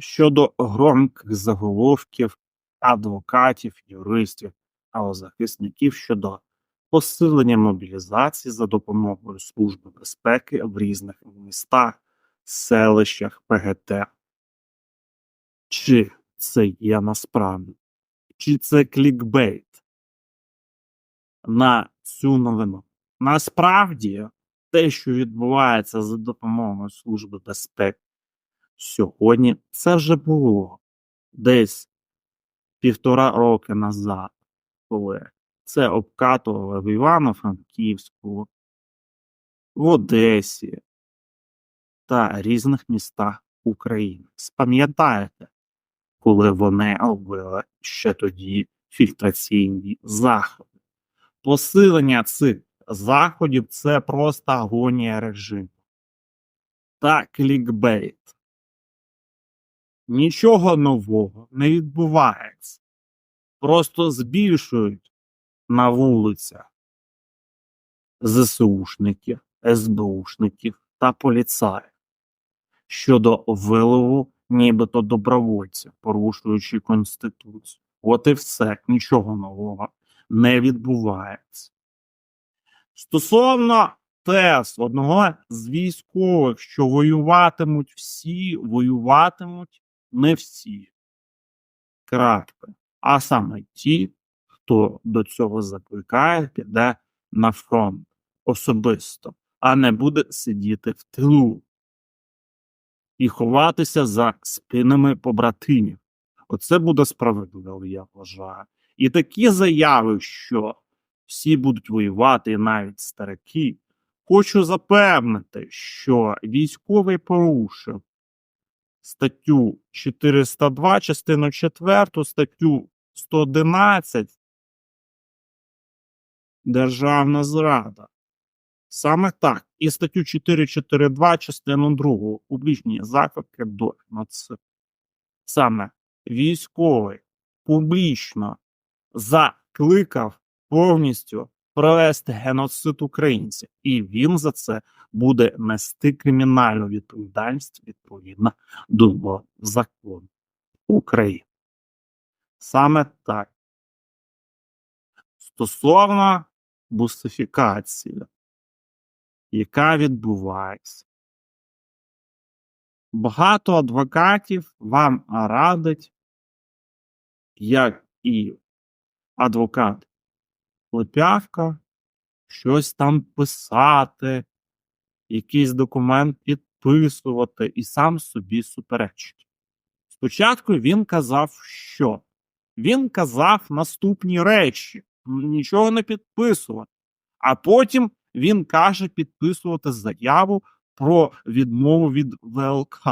щодо громких заголовків адвокатів, юристів або захисників щодо посилення мобілізації за допомогою Служби безпеки в різних містах, селищах ПГТ. Чи це є насправді? Чи це клікбейт на цю новину? Насправді, те, що відбувається за допомогою Служби безпеки сьогодні, це вже було десь півтора роки назад, коли це обкатували в Івано-Франківську, в Одесі та різних містах України. Спам'ятаєте, коли вони робили ще тоді фільтраційні заходи. Посилення цих заходів це просто агонія режиму. Та клікбейт. Нічого нового не відбувається. Просто збільшують на вулицях ЗСУшників, СБУшників та поліцаїв щодо вилову нібито добровольців, порушуючи Конституцію. От і все, нічого нового не відбувається. Стосовно тез одного з військових, що воюватимуть всі, воюватимуть не всі. Крапка. А саме ті, хто до цього закликає, піде на фронт особисто, а не буде сидіти в тилу і ховатися за спинами побратимів. Оце буде справедливо, я вважаю. І такі заяви, що всі будуть воювати, і навіть старики, хочу запевнити, що військовий порушив статтю 402, частину 4, статтю 111 Державна зрада. Саме так. І статтю 442, частину 2 публічні заклики до нацизму. Саме військовий публічно закликав повністю провести геноцид українців, і він за це буде нести кримінальну відповідальність відповідно до закону України. Саме так. Стосовно бусифікації, яка відбувається. Багато адвокатів вам радить, як і адвокат Лепявка, щось там писати, якийсь документ підписувати і сам собі суперечить. Спочатку він казав, що він казав наступні речі, нічого не підписувати, а потім він каже підписувати заяву про відмову від ВЛК.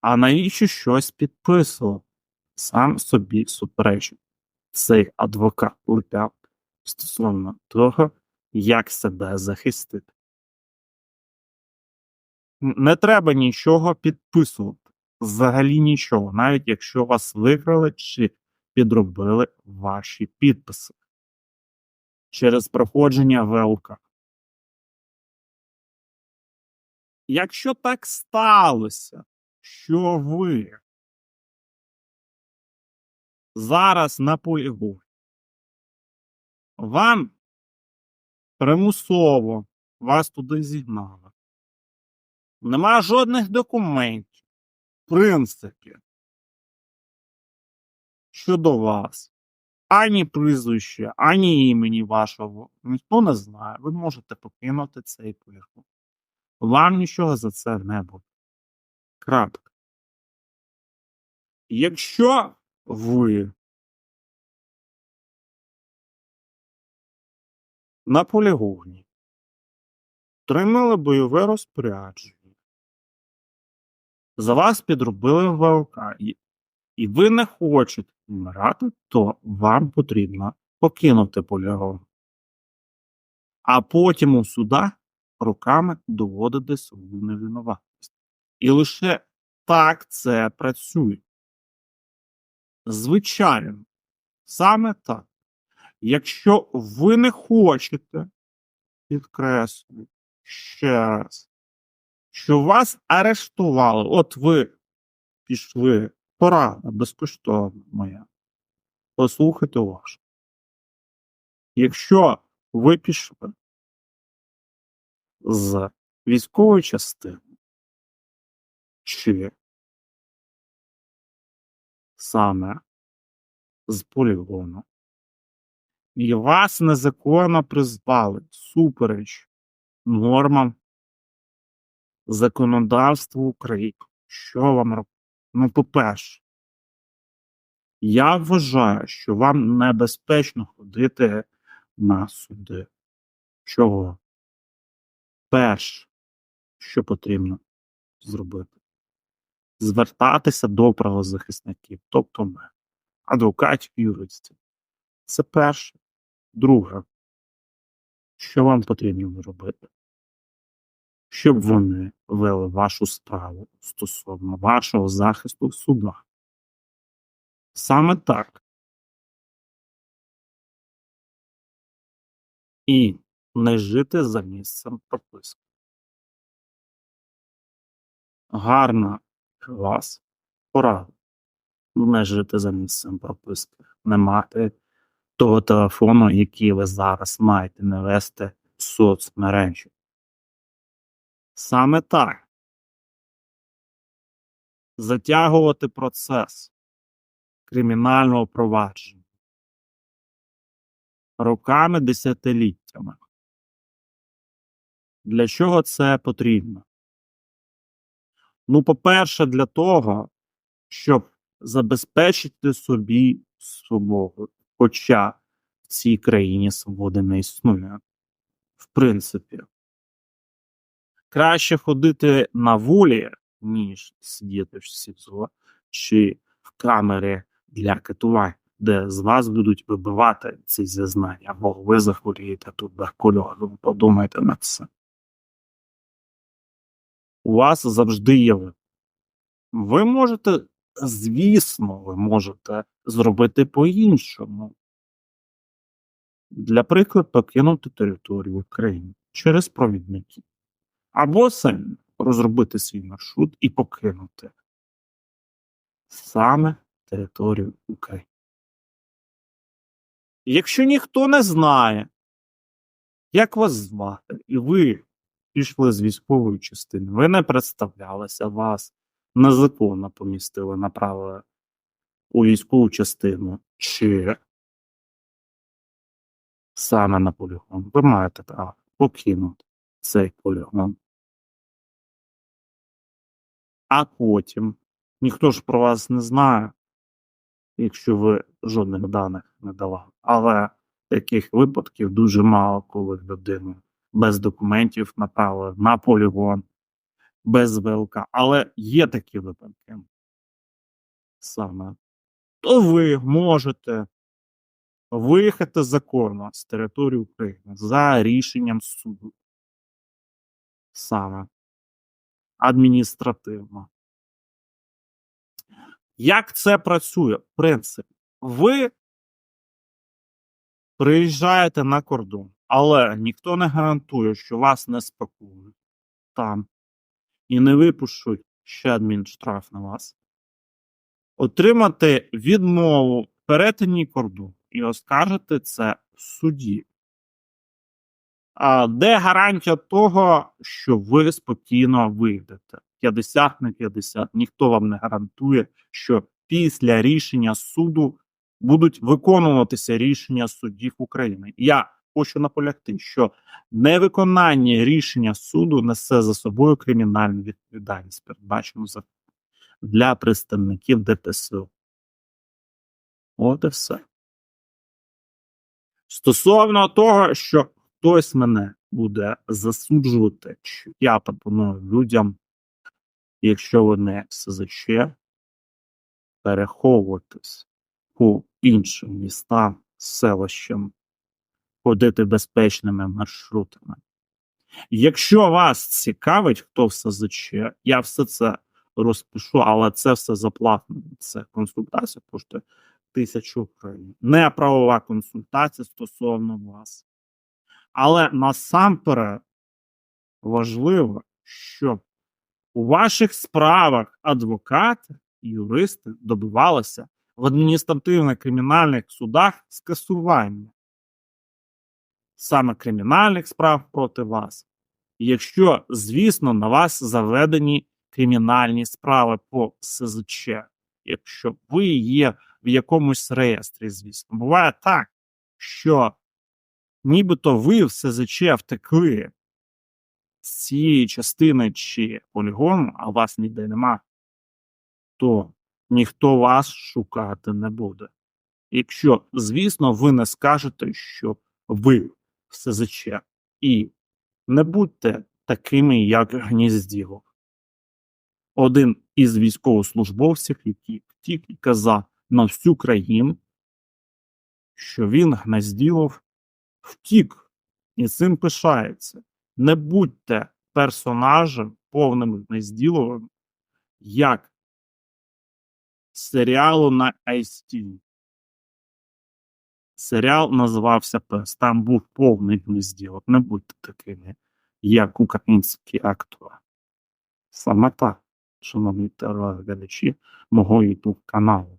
А навіщо щось підписувати? Сам собі суперечить. Цей адвокат лепяв стосовно того, як себе захистити. Не треба нічого підписувати. Взагалі нічого, навіть якщо вас викрали чи підробили ваші підписи через проходження ВЛК. Якщо так сталося, що ви зараз на полігоні, вам примусово вас туди зігнали. Нема жодних документів, в принципі, щодо вас. Ані прізвища, ані імені вашого. Ніхто не знає. Ви можете покинути цей полігон. Вам нічого за це не буде. Крапка. Якщо ви на полігоні отримали бойове розпорядження, за вас підробили ВЛК, і, і ви не хочете вмирати, то вам потрібно покинути полігон. А потім у судах руками доводити свою невинуватість. І лише так це працює. Звичайно, саме так. Якщо ви не хочете, підкреслюю ще раз, що вас арештували. От ви пішли, порада безкоштовна моя. Послухайте уважно. Якщо ви пішли з військової частини чи саме з полігону, і вас незаконно призвали супереч нормам законодавства України. Що вам робити? Ну, по-перше, я вважаю, що вам небезпечно ходити на суди. Чого? Перше, що потрібно зробити, звертатися до правозахисників, тобто ми, адвокатів, юристів. Це перше. Друге, що вам потрібно зробити? Щоб вони вели вашу справу стосовно вашого захисту в судах. Саме так. І не жити за місцем прописки. Гарна вас порада. Не жити за місцем прописки. Не мати того телефону, який ви зараз маєте, не вести в соцмережі. Саме так. Затягувати процес кримінального провадження роками десятиліттями. Для чого це потрібно? Ну, по-перше, для того, щоб забезпечити собі свободу. Хоча в цій країні свободи не існує. В принципі, краще ходити на волі, ніж сидіти в СІЗО чи в камері для катувань, де з вас будуть вибивати ці зізнання, або ви захворієте туберкульозом. Подумайте на це. У вас завжди є ви. Ви можете, звісно, ви можете зробити по-іншому. Для прикладу, покинути територію України через провідників. Або самі розробити свій маршрут і покинути саме територію України. Якщо ніхто не знає, як вас звати, і ви пішли з військової частини, ви не представлялися, вас незаконно помістили, направили у військову частину, чи саме на полігон, ви маєте право покинути цей полігон. А потім ніхто ж про вас не знає, якщо ви жодних даних не давали. Але таких випадків дуже мало, коли людину без документів направили на полігон, без ВЛК. Але є такі випадки. Саме. То ви можете виїхати законно з території України за рішенням суду. Саме адміністративно. Як це працює? Принцип. Ви приїжджаєте на кордон, але ніхто не гарантує, що вас не спакують там і не випишуть ще адмінштраф на вас. Отримати відмову в перетині кордону і оскаржити це в суді. А де гарантія того, що ви спокійно вийдете? 50 на 50. Ніхто вам не гарантує, що після рішення суду будуть виконуватися рішення суддів України. Я хочу наполягти, що невиконання рішення суду несе за собою кримінальну відповідальність, передбачену для представників ДПСУ. От і все. Стосовно того, що хтось мене буде засуджувати, що я пропоную людям, якщо вони СЗЧ, переховуватись по іншим містам, селищам, ходити безпечними маршрутами. Якщо вас цікавить, хто в СЗЧ, я все це розпишу, але це все заплатно. Це консультація коштує тисячу гривень. Не правова консультація стосовно вас. Але насамперед важливо, щоб У ваших справах адвокати і юристи добивалися в адміністративно-кримінальних судах скасування саме кримінальних справ проти вас, якщо, звісно, на вас заведені кримінальні справи по СЗЧ, якщо ви є в якомусь реєстрі, звісно, буває так, що нібито ви в СЗЧ втекли з цієї частини чи полігону, а вас ніде нема, то ніхто вас шукати не буде. Якщо, звісно, ви не скажете, що ви в СЗЧ, і не будьте такими, як Гнізділов. Один із військовослужбовців, який втік і казав на всю країну, що він Гнезділов втік і цим пишається. Не будьте персонажем повним Гнезділовим, як серіалу на ICTV. Серіал називався Пес. Там був повний гнезділок. Не будьте такими, як українські актори. Саме так, шановні телеглядачі мого YouTube каналу.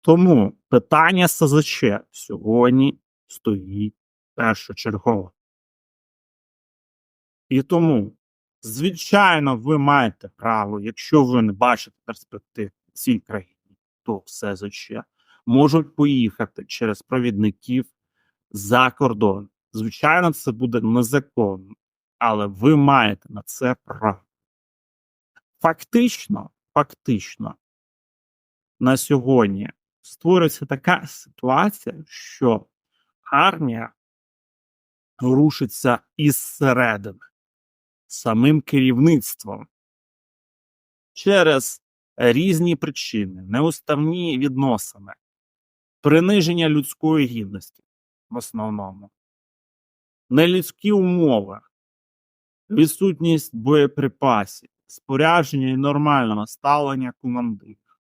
Тому питання СЗЧ сьогодні стоїть першочергово. І тому, звичайно, ви маєте право, якщо ви не бачите перспектив цій країні, то в СЗЧ можуть поїхати через провідників за кордон. Звичайно, це буде незаконно, але ви маєте на це право. Фактично, фактично, на сьогодні створюється така ситуація, що армія рушиться із середини самим керівництвом через різні причини, неуставні відносини, приниження людської гідності в основному, нелюдські умови, відсутність боєприпасів, спорядження і нормального ставлення командирів,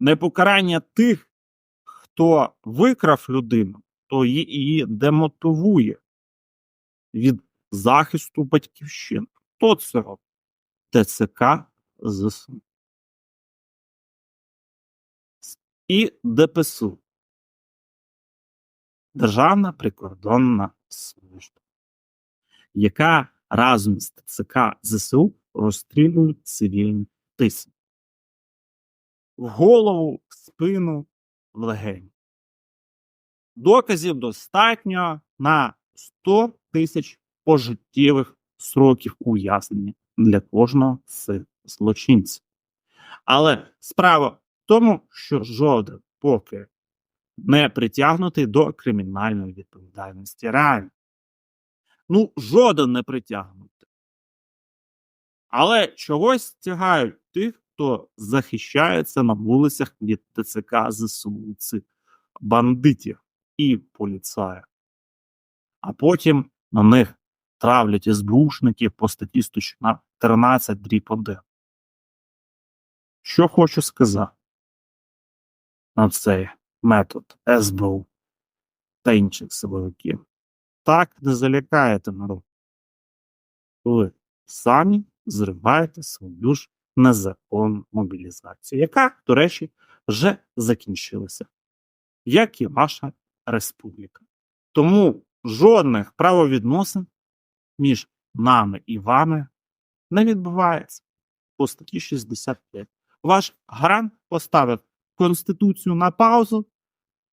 непокарання тих, хто викрав людину, то її демотивує від захисту батьківщини. Хто це робить? ТЦК ЗСУ. І ДПСУ. Державна прикордонна служба, яка разом з ТЦК ЗСУ розстрілюють цивільні тисні. В голову, в спину, в легені. Доказів достатньо на 100 тисяч пожиттєвих сроків ув'язнення для кожного з злочинців. Але справа в тому, що жоден поки не притягнутий до кримінальної відповідальності реально. Ну, жоден не притягнутий. Але чогось тягають тих, хто захищається на вулицях від ТЦК ЗСУ, цих бандитів і поліцаїв. А потім на них травлять СБУшників по статті 113 дріб 1. Що хочу сказати на цей метод СБУ та інших силовиків. Так не залякаєте народ. Ви самі зриваєте свою ж незаконну мобілізацію, яка, до речі, вже закінчилася, як і ваша республіка. Тому жодних правовідносин між нами і вами не відбувається по статті 65. Ваш гарант поставив Конституцію на паузу.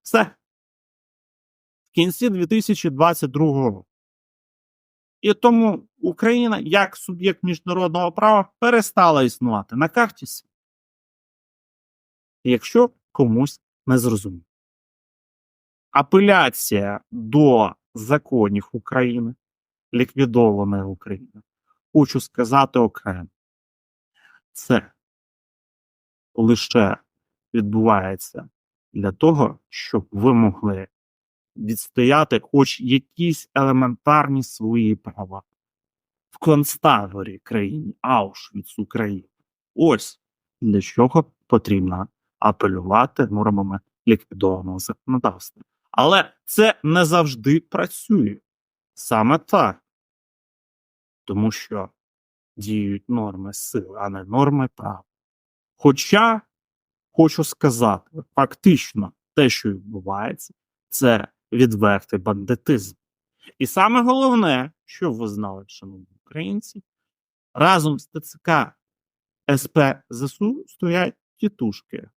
Все. В кінці 2022 року. І тому Україна як суб'єкт міжнародного права перестала існувати на карті. Якщо комусь не зрозуміло. Апеляція до законів України, ліквідованої України, хочу сказати окремо, це лише відбувається для того, щоб ви могли відстояти хоч якісь елементарні свої права в концтаборі країні Аушвіц України. Ось для чого потрібно апелювати нормами ліквідованого законодавства. Але це не завжди працює саме так. Тому що діють норми сили, а не норми права. Хоча хочу сказати, фактично, те, що відбувається, це відвертий бандитизм. І саме головне, що ви знали, шановні українці, разом з ТЦК СП ЗСУ стоять тітушки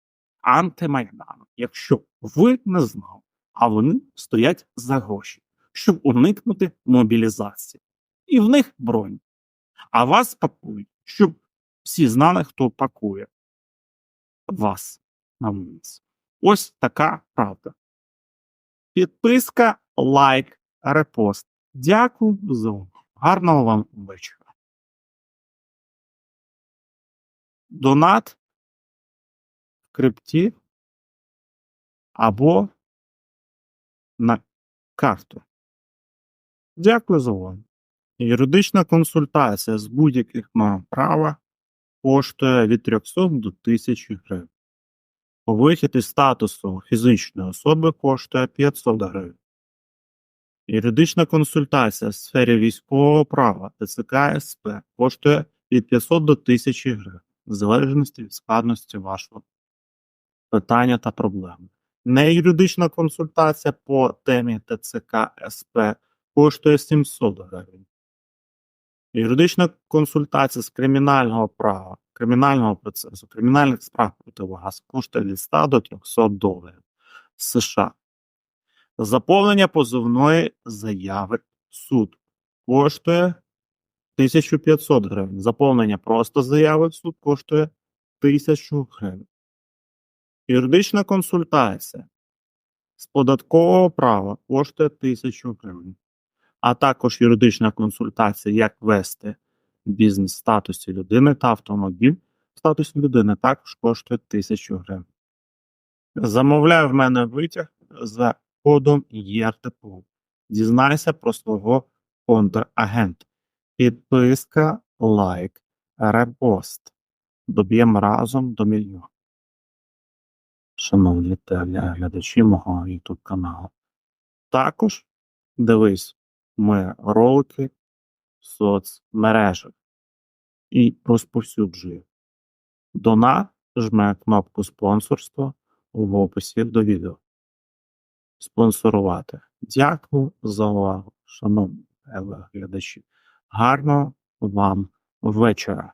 антимайдану. Якщо ви не знали, а вони стоять за гроші, щоб уникнути мобілізації. І в них бронь. А вас пакують, щоб всі знали, хто пакує вас на вулиці. Ось така правда. Підписка, лайк, репост. Дякую за увагу. Гарного вам вечора. Донат в крипті або на карту. Дякую за увагу. Юридична консультація з будь-яких норм права коштує від 300 до 1000 гривень. По вихід із статусу фізичної особи коштує 500 гривень. Юридична консультація в сфері військового права ТЦК СП коштує від 500 до 1000 гривень, в залежності від складності вашого питання та проблеми. Неюридична консультація по темі ТЦК СП коштує 700 гривень. Юридична консультація з кримінального права, кримінального процесу, кримінальних справ проти вас коштує від 100 до 300 доларів США. Заповнення позовної заяви в суд коштує 1500 гривень. Заповнення просто заяви в суд коштує 1000 гривень. Юридична консультація з податкового права коштує 1000 гривень. А також юридична консультація, як вести бізнес в статусі людини та автомобіль в статусі людини також коштує 1000 гривень. Замовляй в мене витяг за кодом ЄРТПУ. Дізнайся про свого контрагента. Підписка, лайк, репост. Доб'ємо разом до мільйона. Шановні глядачі мого YouTube каналу. Також дивись ми ролики в соцмережах і розповсюджує. Донат жме кнопку спонсорства в описі до відео. Спонсорувати. Дякую за увагу, шановні глядачі. Гарного вам вечора.